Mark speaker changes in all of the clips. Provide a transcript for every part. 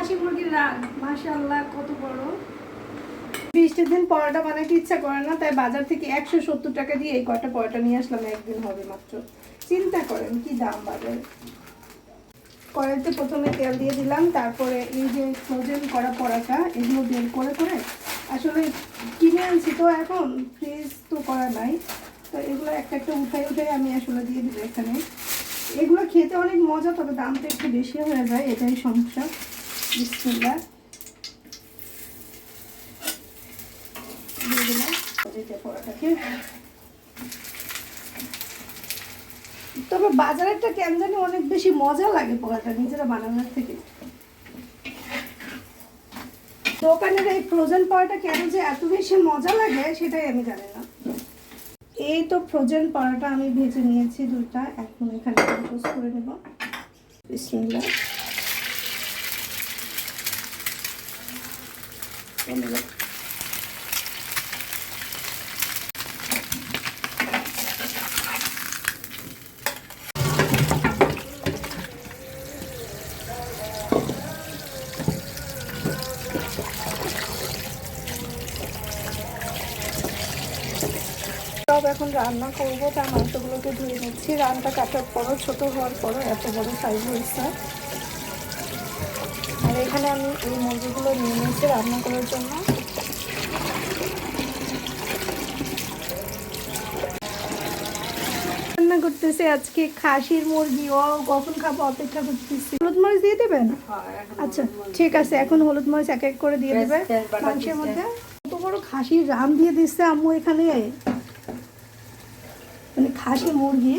Speaker 1: খাসি মুরগির রান মাশাআল্লাহ, কত বড়। বৃষ্টির দিন পরোটা বানাইতে ইচ্ছা করে না, তাই বাজার থেকে একশো সত্তর টাকা দিয়ে এই কয়টা পরোটা নিয়ে আসলাম, একদিন হবে মাত্র। চিন্তা করেন কি দাম বাজারে। কড়াইতে প্রথমে তেল দিয়ে দিলাম, তারপরে এই যে ফ্রোজেন করা পরাটা, এগুলো বের করে করে আসলে কিনে আনছি তো এখন ফ্রিজ তো করা নাই। তো এগুলো একটা একটা উঠাই উঠাই আমি আসলে দিয়ে দিব এখানে। এগুলো খেতে অনেক মজা, তবে দামটা একটু বেশি হয়ে যায়, এটাই সমস্যা। বিসমিল্লাহ দিয়ে দিলাম তবে বাজারেরটা কেন জানি অনেক বেশি মজা লাগে পোড়াটা নিজেরা বানানোর থেকে। দোকানের এই ফ্রোজেন পরোটা কেন যে এত বেশি মজা লাগে সেটাই আমি জানি না। এই তো ফ্রোজেন পরোটা আমি ভেজে নিয়েছি দুইটা, এখন এখানে করে নেব। বিসমিল্লাহ ধন্যবাদ। সব এখন রান্না করব তার মাংসগুলোকে ধুয়ে নিচ্ছি রানটা কাটার পরও, ছোট হওয়ার পরও এত বড় সাইজ হয়েছে আর এখানে আমি এই মুরগিগুলো নিয়ে নিয়েছি রান্না করার জন্য। রান্না করতেছি আজকে খাসির মুরগি। ও, কখন খাব? অপেক্ষা করতেছি। হলুদ মরিচ দিয়ে দেবেন? আচ্ছা ঠিক আছে, এখন হলুদ মরিচ এক এক করে দিয়ে দেবে মাংসের মধ্যে। কত বড় খাসির রাম দিয়ে দিচ্ছে আম্মু এখানে। মানে খাসি মুরগি।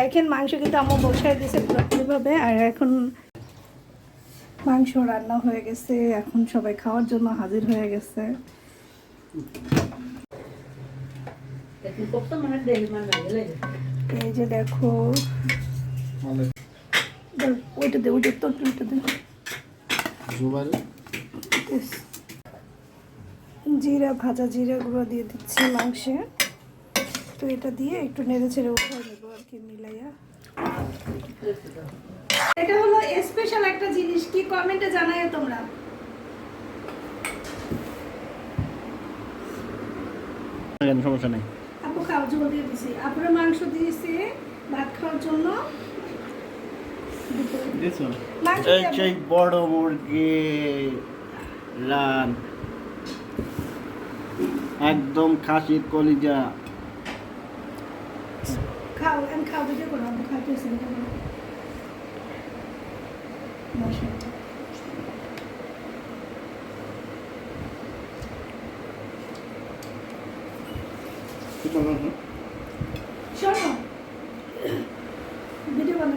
Speaker 1: দেখেন মাংস কিন্তু আম্মু বসায় দিয়েছে পুরোপুরিভাবে আর এখন মাংস রান্না হয়ে গেছে এখন সবাই খাওয়ার জন্য হাজির হয়ে গেছে। এই যে দেখো ওইটা দে ওইটা তোর ওইটা দে। জিরা ভাজা জিরা গুঁড়ো দিয়ে দিচ্ছি মাংসে। তো এটা দিয়ে একটু নেড়ে ছেড়ে উঠে নেব আর কি মিলাইয়া। এটা হলো স্পেশাল একটা জিনিস কি কমেন্টে জানাইও তোমরা?
Speaker 2: সমস্যা নেই?
Speaker 1: আপু খাও জল দিয়ে দিছি। আপুরে মাংস দিয়েছি ভাত খাওয়ার জন্য।
Speaker 2: এই বড় মুরগি রান একদম খাসির কলিজা।
Speaker 1: খাও আমি খাওয়া দিতে করো আমি খাইতেছি শোনো। ভিডিও বন্ধ